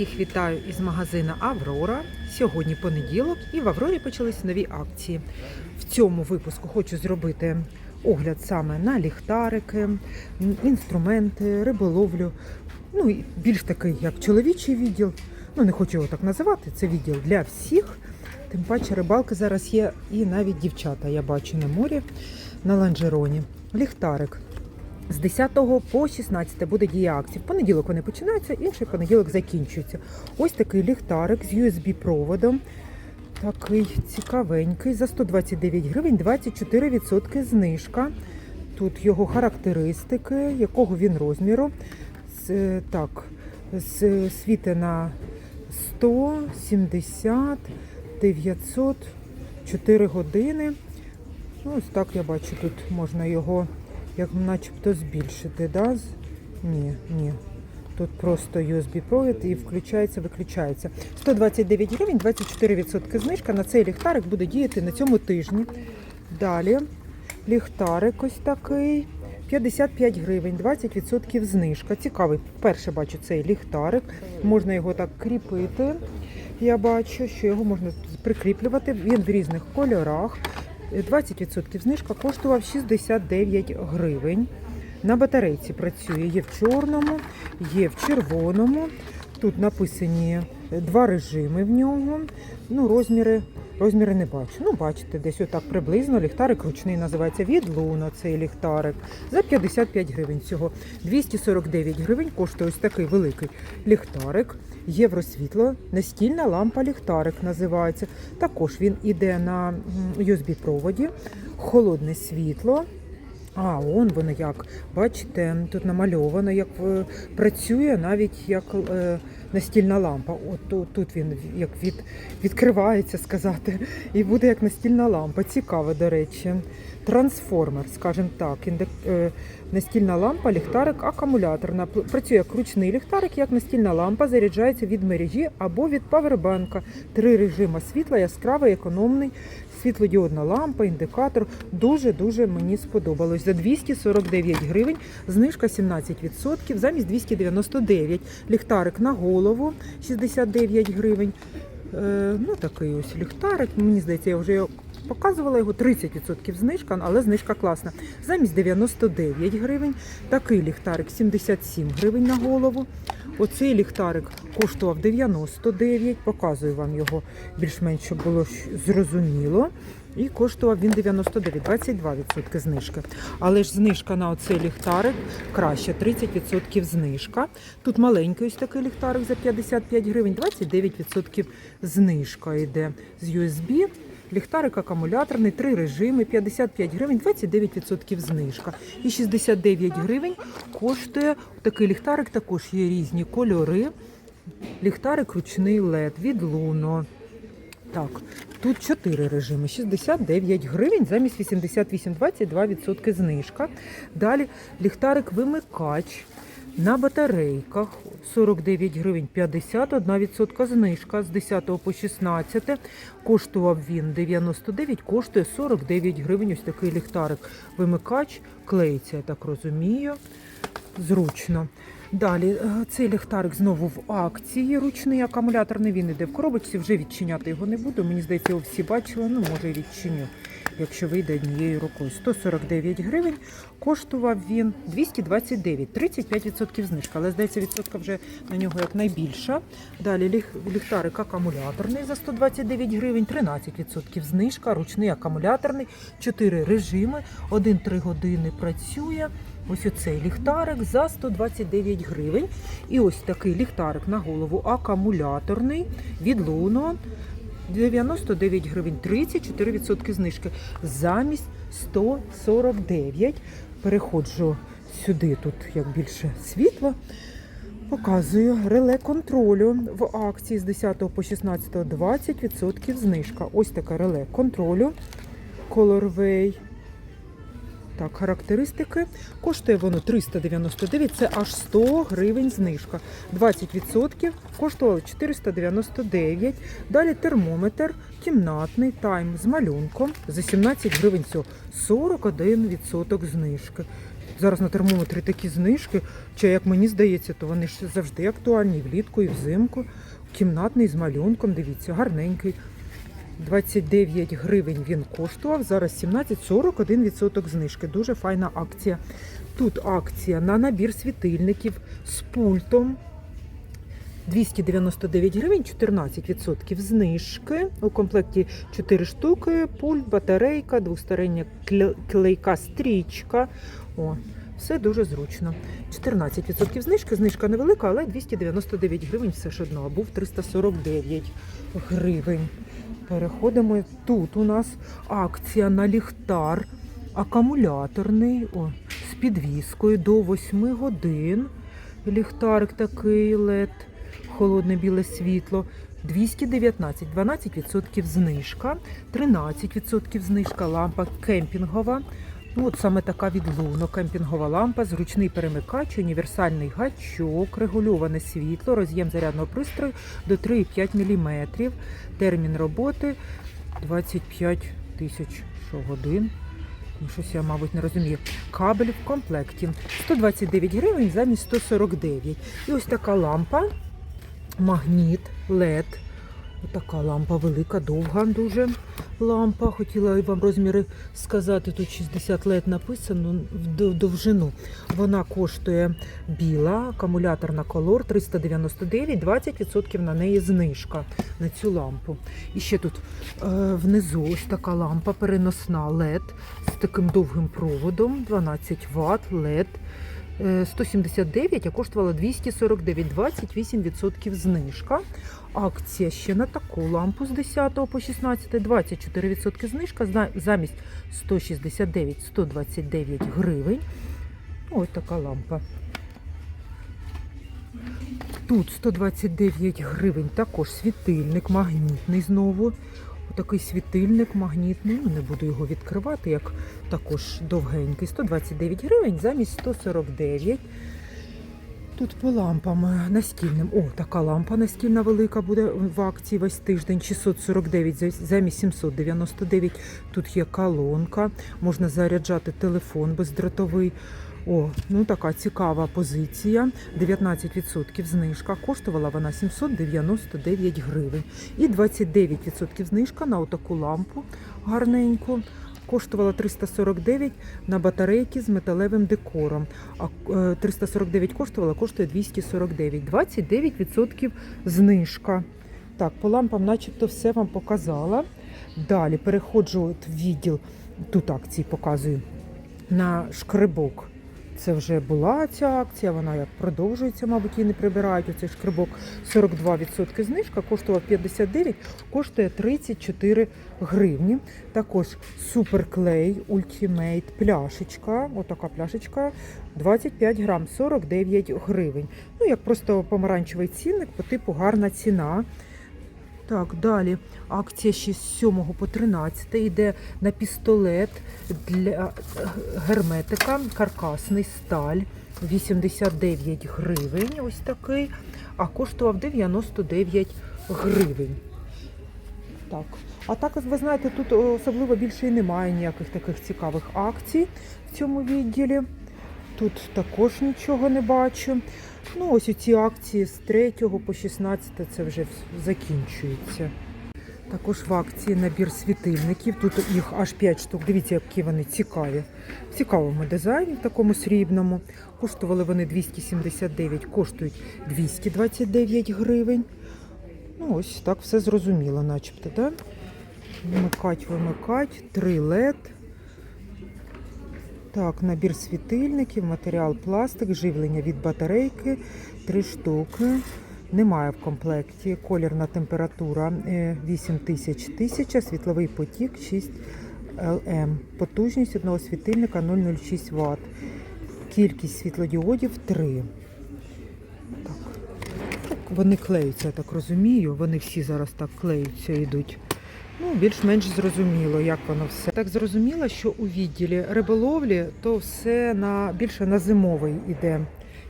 Всіх вітаю із магазина Аврора. Сьогодні понеділок і в Аврорі почались нові акції. В цьому випуску хочу зробити огляд саме на ліхтарики, інструменти, риболовлю. Ну і більш такий, як чоловічий відділ. Ну не хочу його так називати. Це відділ для всіх. Тим паче рибалки зараз є і навіть дівчата. Я бачу на морі на ланжероні. Ліхтарик. З 10 по 16 буде дія акції. В понеділок вони починаються, інший понеділок закінчується. Ось такий ліхтарик з USB-проводом. Такий цікавенький. За 129 гривень 24% знижка. Тут його характеристики, якого він розміру. З, так, з світи на 100, 70, 900, 4 години. Ну, ось так я бачу, тут можна його як начебто збільшити, да? Ні, ні. Тут просто USB-провід і включається, виключається. 129 гривень, 24% знижка. На цей ліхтарик буде діяти на цьому тижні. Далі ліхтарик ось такий. 55 гривень, 20% знижка. Цікавий. Вперше бачу цей ліхтарик. Можна його так кріпити. Я бачу, що його можна прикріплювати. Він в різних кольорах. 20% знижка коштував 69 гривень. На батарейці працює. Є в чорному, є в червоному. Тут написані два режими в нього. Ну, розміри, розміри не бачу. Ну, бачите, десь отак приблизно. Ліхтарик ручний називається від Луна цей ліхтарик. За 55 гривень всього. 249 гривень коштує ось такий великий ліхтарик. Євросвітло, настільна лампа ліхтарик називається. Також він іде на USB-проводі, холодне світло. А, он воно як. Бачите, тут намальовано, як е, працює навіть як е, настільна лампа. От тут, він як від, відкривається сказати, і буде як настільна лампа. Цікаво, до речі. Трансформер, скажімо так, індек, е, настільна лампа, ліхтарик, акумуляторна. Працює як ручний ліхтарик, як настільна лампа, заряджається від мережі або від павербанка. Три режима світла, яскравий, економний, світлодіодна лампа, індикатор. Дуже-дуже мені сподобалось. За 249 гривень, знижка 17%, замість 299. Ліхтарик на голову 69 гривень. Е, ну, такий ось ліхтарик. Мені здається, я вже показувала його 30% знижка, але знижка класна. Замість 99 гривень. Такий ліхтарик 77 гривень на голову. Оцей ліхтарик коштував 99. Показую вам його більш-менш, щоб було зрозуміло. І коштував він 99, 22% знижки. Але ж знижка на оцей ліхтарик краще, 30% знижка. Тут маленький ось такий ліхтарик за 55 гривень, 29% знижка йде з USB. Ліхтарик акумуляторний, три режими, 55 гривень, 29% знижка. І 69 гривень коштує такий ліхтарик, також є різні кольори. Ліхтарик ручний LED від Luno. Так, тут 4 режими, 69 гривень, замість 88, 22% знижка. Далі ліхтарик вимикач на батарейках 49 гривень, 51% знижка з 10 по 16. Коштував він 99, коштує 49 гривень. Ось такий ліхтарик вимикач, клеїться, я так розумію. Зручно. Далі е, цей ліхтарик знову в акції. Ручний акумуляторний він іде в коробочці. Вже відчиняти його не буду. Мені здається, його всі бачили. Ну, може, і відчиню, якщо вийде однією рукою. 149 гривень. Коштував він 229, 35% знижка. Але здається, відсотка вже на нього як найбільша. Далі ліх- ліхтарик акумуляторний за 129 гривень, 13% знижка. Ручний акумуляторний, 4 режими, 1-3 години працює. Ось оцей ліхтарик за 129 гривень. І ось такий ліхтарик на голову акумуляторний від Luno. 99 гривень, 34% знижки. Замість 149. Переходжу сюди, тут як більше світла. Показую реле контролю в акції з 10 по 16 20% знижка. Ось таке реле контролю. Colorway. Так, характеристики. Коштує воно 399, це аж 100 гривень знижка. 20% коштувало 499. Далі термометр кімнатний тайм з малюнком за 17 гривень цього. 41% знижки. зараз на термометрі такі знижки. Чи як мені здається, то вони ж завжди актуальні влітку, і взимку. Кімнатний з малюнком, дивіться, гарненький. 29 гривень він коштував, зараз 17,41% 41% знижки. Дуже файна акція. Тут акція на набір світильників з пультом. 299 гривень, 14% знижки. У комплекті 4 штуки, пульт, батарейка, двостороння клейка стрічка. О, все дуже зручно. 14% знижки, знижка невелика, але 299 гривень все ж одно, а був 349 гривень. Переходимо. Тут у нас акція на ліхтар акумуляторний о, з підвіскою до 8 годин. Ліхтарик такий LED, холодне біле світло. 219, 12% знижка, 13% знижка, лампа кемпінгова. Ну, от саме така відлуно, кемпінгова лампа, зручний перемикач, універсальний гачок, регульоване світло, роз'єм зарядного пристрою до 3,5 мм. Термін роботи 25 тисяч годин. Ну, Щось я, мабуть, не розумію. Кабель в комплекті 129 гривень замість 149. І ось така лампа, магніт, LED. Така лампа велика, довга дуже лампа. Хотіла вам розміри сказати. Тут 60 LED написано в довжину. Вона коштує біла, акумуляторна колор 399, 20% на неї знижка на цю лампу. І ще тут е, внизу ось така лампа переносна LED з таким довгим проводом, 12 Вт LED. е, 179, а коштувала 249, 28% знижка. Акція ще на таку лампу з 10 по 16, 24% знижка замість 169, 129 гривень. Ось така лампа. Тут 129 гривень також світильник магнітний знову. Такий світильник магнітний. Ну, не буду його відкривати, як також довгенький. 129 гривень замість 149. Тут по лампам настільним. О, така лампа настільна велика буде в акції весь тиждень. 649 замість 799. Тут є колонка, можна заряджати телефон бездротовий. О, ну така цікава позиція. 19% знижка. Коштувала вона 799 гривень. І 29% знижка на отаку лампу гарненьку. Коштувала 349 на батарейки з металевим декором. А е, 349 коштувала, коштує 249. 29% знижка. Так, по лампам начебто все вам показала. Далі переходжу от відділ, тут акції показую, на шкребок. Це вже була ця акція, вона як продовжується, мабуть, її не прибирають. Оцей шкребок 42% знижка, коштував 59, коштує 34 гривні. Також суперклей, ультимейт, пляшечка. Отака пляшечка 25 грам, 49 гривень. Ну, як просто помаранчевий цінник, по типу гарна ціна. Так, далі акція ще з 7 по 13 йде на пістолет для е, герметика, каркасний сталь. 89 гривень, ось такий, а коштував 99 гривень. Так. А так, ви знаєте, тут особливо більше і немає ніяких таких цікавих акцій в цьому відділі. Тут також нічого не бачу. Ну, ось ці акції з 3 по 16 це вже закінчується. Також в акції набір світильників. Тут їх аж 5 штук. Дивіться, які вони цікаві. В цікавому дизайні, такому срібному. Коштували вони 279, коштують 229 гривень. Ну, ось так все зрозуміло, начебто, так? Вмикать, вимикать, 3 LED. Так, набір світильників, матеріал пластик, живлення від батарейки, 3 штуки. Немає в комплекті. Колірна температура е, 8000 1000, світловий потік 6 ЛМ. Потужність одного світильника 0,06 Вт. Кількість світлодіодів 3. Так. Так, Вони клеються, я так розумію. Вони всі зараз так клеються йдуть. Ну, більш-менш зрозуміло, як воно все. Так зрозуміло, що у відділі риболовлі то все на більше на зимовий іде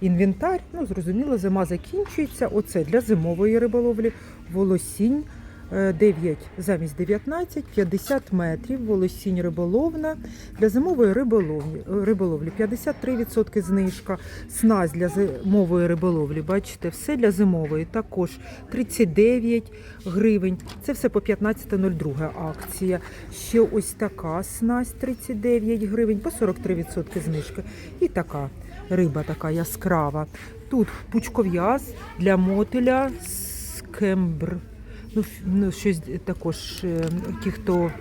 інвентар. Ну, зрозуміло, зима закінчується. Оце для зимової риболовлі, волосінь, 9 замість 19, 50 метрів, волосінь риболовна для зимової риболовлі, риболовлі 53% знижка, снасть для зимової риболовлі, бачите, все для зимової, також 39 гривень, це все по 15.02 акція. Ще ось така снасть 39 гривень, по 43% знижки. І така риба така яскрава. Тут пучков'яз для мотиля скембр. Ну, ну щось також е, ті, хто.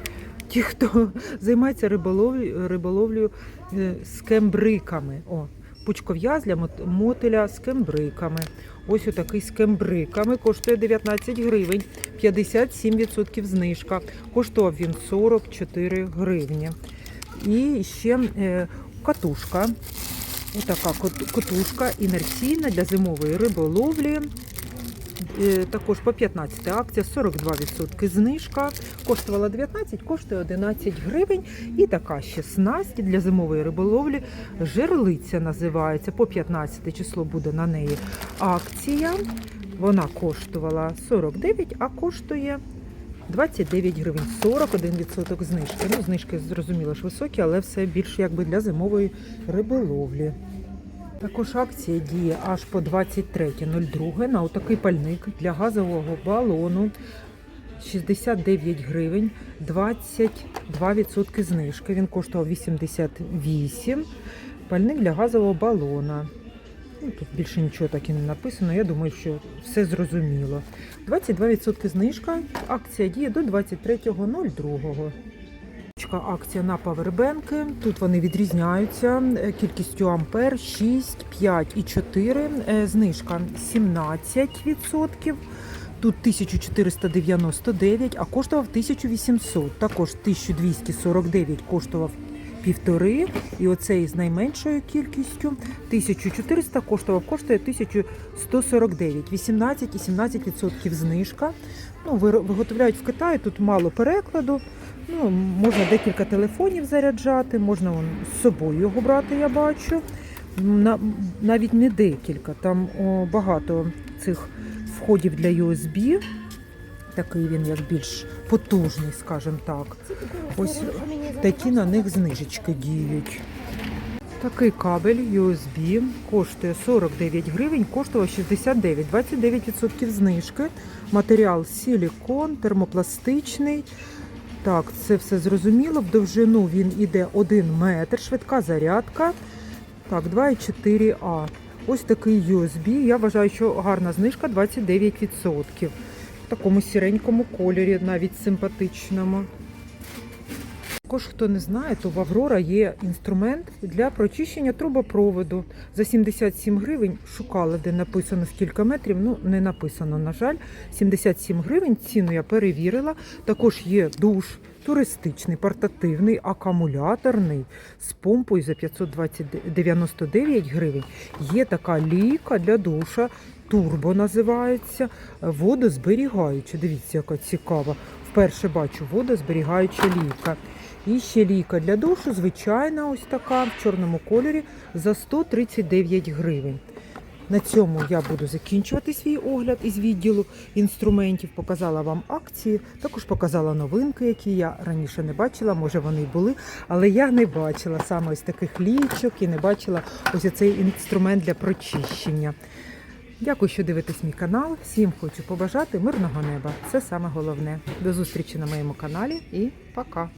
Ті, хто займається риболовлею, риболовлею е, з кембриками. О, пучков'яз для мот- мотиля з кембриками. Ось отакий з кембриками. Коштує 19 гривень, 57% знижка. Коштував він 44 гривні. І ще е, катушка. Отака кот- котушка інерційна для зимової риболовлі. Е, Також по 15 акція, 42% знижка. Коштувала 19, коштує 11 гривень. І така ще снасть для зимової риболовлі. Жерлиця називається. По 15 число буде на неї акція. Вона коштувала 49, а коштує 29 гривень, 41% знижки. Ну, знижки зрозуміло ж високі, але все більше якби для зимової риболовлі. Також акція діє аж по 23.02 на отакий пальник для газового балону. 69 гривень, 22% знижки. Він коштував 88. Пальник для газового балона. Ну, тут більше нічого так і не написано. Я думаю, що все зрозуміло. 22% знижка. Акція діє до 23.02. Акція на павербенки. Тут вони відрізняються е, кількістю ампер 6, 5 і 4. Е, Знижка 17%. Тут 1499, а коштував 1800. Також 1249 коштував півтори. І оцей з найменшою кількістю 1400 коштував, коштує 1149. 18 і 17% знижка. Ну, виготовляють в Китаї, тут мало перекладу. Ну, можна декілька телефонів заряджати, можна вон, з собою його брати, я бачу. На, навіть не декілька, там о, багато цих входів для USB. Такий він як більш потужний, скажімо так. Ось такі на них знижечки діють. Такий кабель USB коштує 49 гривень, коштував 69, 29% знижки. Матеріал силікон, термопластичний. Так, це все зрозуміло. В довжину він іде 1 метр, швидка зарядка. Так, 2,4А. Ось такий USB. Я вважаю, що гарна знижка 29%. В такому сіренькому кольорі, навіть симпатичному. Також, хто не знає, то в Аврора є інструмент для прочищення трубопроводу. За 77 гривень шукала, де написано скільки метрів. Ну, не написано, на жаль. 77 гривень. Ціну я перевірила. Також є душ туристичний, портативний, акумуляторний з помпою за 599 гривень. Є така лійка для душа. Турбо називається водозберігаюча. Дивіться, яка цікава. Вперше бачу водозберігаюча лійка. І ще лійка для душу, звичайна, ось така в чорному кольорі за 139 гривень. На цьому я буду закінчувати свій огляд із відділу інструментів. Показала вам акції, також показала новинки, які я раніше не бачила. Може вони були, але я не бачила саме ось таких лічок і не бачила ось цей інструмент для прочищення. Дякую, що дивитесь мій канал. Всім хочу побажати мирного неба. Це саме головне. До зустрічі на моєму каналі і пока.